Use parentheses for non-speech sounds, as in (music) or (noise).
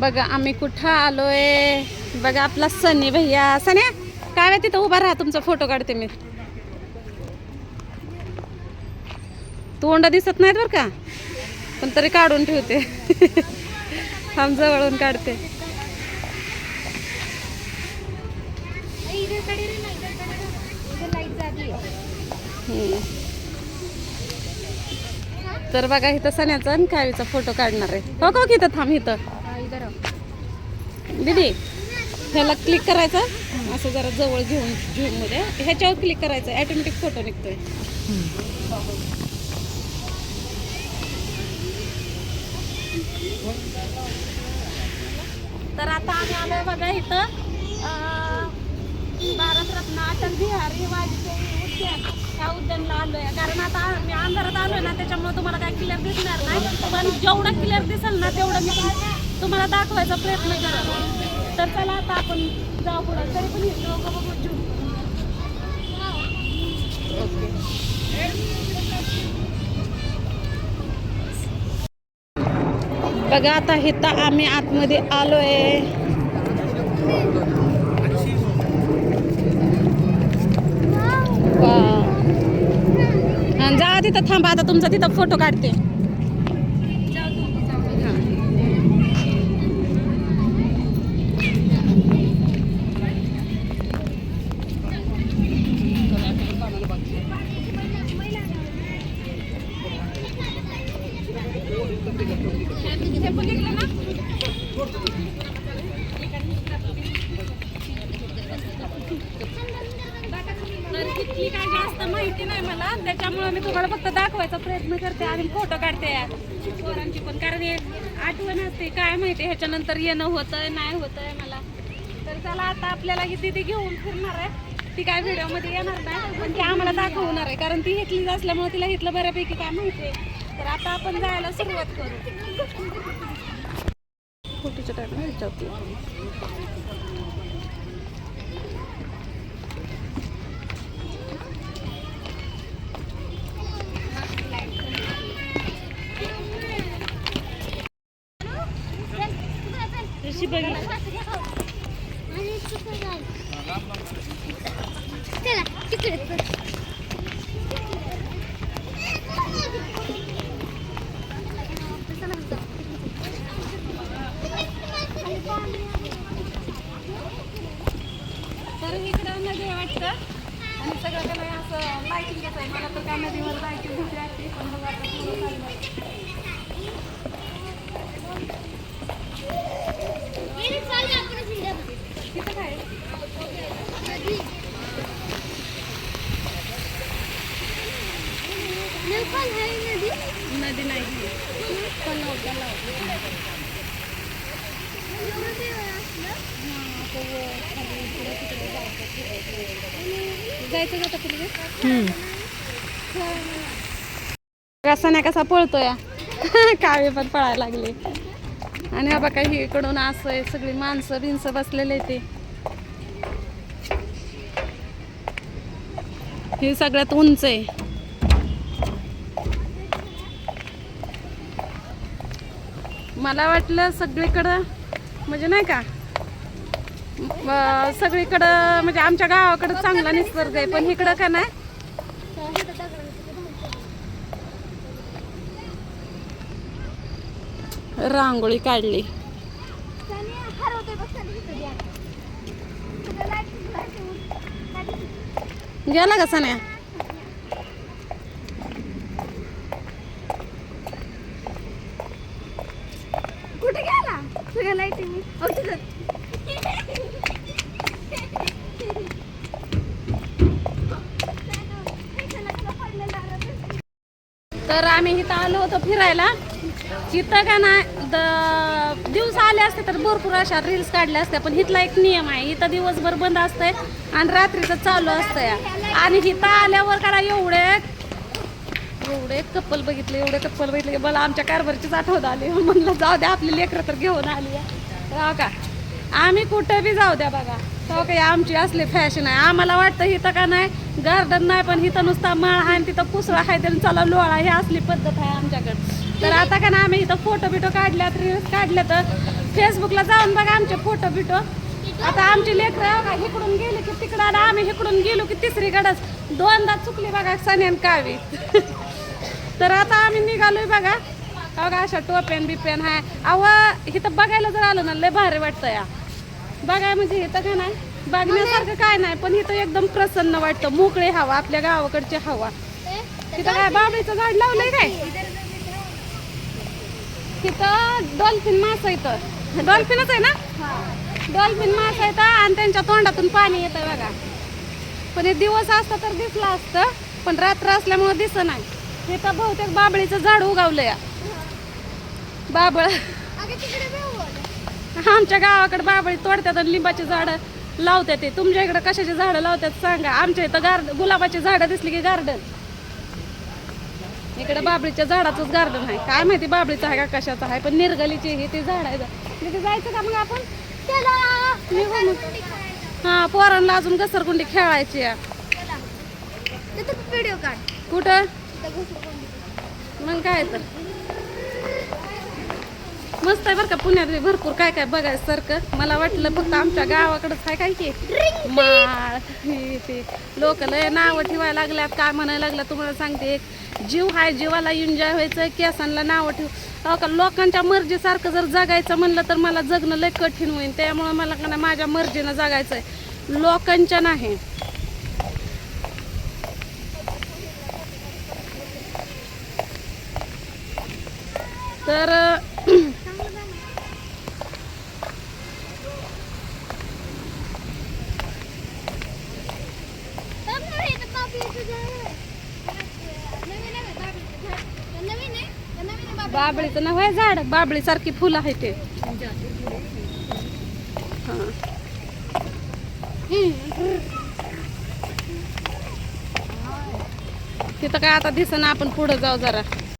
बघा आम्ही कुठं आलोय? बघा आपला सनी भैया. सन्या काय माहिती तिथं उभा राहा तुमचा फोटो काढते मी. तोंड दिसत नाहीत बरं का? पण तरी काढून ठेवते. (laughs) थांब जवळून काढते. तर बघा इथं सण्याचा आणि कावीचा फोटो काढणार आहे. हो का इथं थांब इथं. दीदी ह्याला क्लिक करायचं? असं जरा जवळ घेऊन झूममध्ये. ह्याच्यावर क्लिक करायचं. ऑटोमॅटिक फोटो निघतोय. तर आता आम्ही आलोय बघा इथं. भारतरत्न अटल बिहारी वाजपेयी उद्यान ह्या उद्यानला आलोय. कारण आता मी अंधारात आलोय ना त्याच्यामुळे तुम्हाला काय क्लिअर दिसणार नाही. पण जेवढं क्लिअर दिसेल ना तेवढं मी तुम्हाला दाखवायचा प्रयत्न करा. तर चला आता आपण जाऊ पुढे. तरी पण बघू बघा आता इथं आम्ही आतमध्ये आलोय. वाव. जा तिथं थांबा आता तुमचा तिथं फोटो काढते हा. तर काय जास्त माहिती नाही मला. त्याच्यामुळे मी तुम्हाला फक्त दाखवायचा प्रयत्न करते आणि फोटो काढते यार. पोरांची पण. कारण हे आठवण असते काय माहिती ह्याच्यानंतर येणं होतंय नाही होतंय मला. तर चला आता आपल्याला ही दिदी घेऊन फिरणार आहे. ती काय व्हिडिओमध्ये येणार नाही पण ती आम्हाला दाखवणार आहे. कारण ती इथली असल्यामुळे तिला इथलं बऱ्यापैकी काय माहिती आहे. तर आता आपण जायला सुरुवात करू. फोटोच्या टाइम ह्याच्यावरती ऋषी बघितलं चला तिकडे तर इकडं नदी आहे वाटतं आणि सगळं काय नाही असं लाईटिंग आहे मला तर काय नदीवर लाईटिंग भीती वाटते पण बघा आता पुढं चाललंय. तिथं काय आहे? नदी नाही जायचं जातं कसा नाही कसा पळतोय? (laughs) कावे पण पळायला लागले. आणि हा बघा ही इकडून असं आहे सगळी माणसं बिनसं बसलेले ते. हे सगळ्यात उंच आहे. मला वाटलं सगळीकडं म्हणजे नाही का सगळीकडं म्हणजे आमच्या गावाकडं चांगला निसर्ग आहे पण इकडं का नाही? रांगोळी काढली. गेला का सण्या कुठे गेला सगळ्या लाईटिंग तर आम्ही इथं आलो होतो फिरायला. इथं का नाही द- दिवस आले असते तर भरपूर अशा रील्स काढल्या असत्या पण इथला एक नियम आहे. इथं दिवसभर बंद असतंय आणि रात्रीचं चालू असतंय. आणि इथं आल्यावर का एवढे एवढे कप्पल बघितले एवढे कप्पल बघितले की मला आमच्या कारभारचीच आठवण आली. म्हणलं जाऊ द्या आपली लेकरं तर घेऊन आली. हो का? आम्ही कुठं बी जाऊ द्या बघा. हो का आमची असली फॅशन आहे. आम्हाला वाटतं इथं का नाही? गार्डन नाही पण इथं नुसता माळ आहे आणि तिथं पुसळा आहे त्याला चला लोळा ही असली पद्धत आहे आमच्याकडे. तर आता का ना आम्ही इथं फोटो बिटो काढल्यात रील्स काढल्या तर फेसबुकला जाऊन बघा आमचे फोटो बिटो. आता आमची लेकरं बघा इकडून गेली की तिकडं आणि आम्ही इकडून गेलो की तिसरी गडच दोनदा चुकली बघा सण्यान कावी (laughs) तर आता आम्ही निघालोय बघा. बघा अशा टोप्यान बिप्यान हाय. अहो इथं बघायला जर आलं ना लय भारी वाटतं या. बघाय म्हणजे इथं काय नाही बघण्यासारखं काय नाही पण इथं एकदम प्रसन्न वाटतं. मोकळे हवा आपल्या गावाकडची हवा. तिथं काय बाबळीचं झाड लावलंय काय? तिथं डॉल्फिन मास इथं. डॉल्फिनच आहे ना? डॉल्फिन मास येतं आणि त्यांच्या तोंडातून पाणी येतं बघा. पण हे दिवस असतं तर दिसलं असतं पण रात्र असल्यामुळे दिसत नाही. इथं बहुतेक बाबळीचं झाड उगावलं या. बाबळ. आमच्या गावाकडे बाबळी तोडतात आणि लिंबाची झाडं लावतात ते. तुमच्या इकडे कशाची झाडं लावतात सांगा. आमच्या इथं गार्ड गुलाबाची झाडं दिसली की गार्डन. इकडे बाबळीच्या झाडाचंच गार्डन आहे. काय माहिती बाबळीचं आहे का कशाचं आहे पण निर्गलीची हे ते झाड आहे तिथे जायचं का मग आपण. हा पोरांना अजून घसरगुंडी खेळायची व्हिडिओ काढ. कुठं. मग काय तर. मस्त आहे बरं का पुण्यात भरपूर काय काय बघायचं सारखं मला वाटलं फक्त आमच्या गावाकडंच आहे काय की? माळ ते. लोक लय नावं ठेवायला लागल्यात काय म्हणायला लागलं तुम्हाला सांगते एक. जीव हाय जीवाला एन्जॉय व्हायचं केसांना नावं ठेव. अहो का लोकांच्या मर्जीसारखं जर जगायचं म्हणलं तर मला जगणं लय कठीण होईल त्यामुळे मला का नाही माझ्या मर्जीनं जगायचं आहे लोकांच्या नाही. तर थांब ना रे, इथं बाबळीचं झाड आहे. नवीन आहे बाबळीचं झाड. ते नवीन आहे ते नवीन आहे बाबळीचं नाव आहे झाड. बाबळी सारखी फुलं आहे ते. तिथं काय आता दिसना आपण पुढे जाऊ जरा.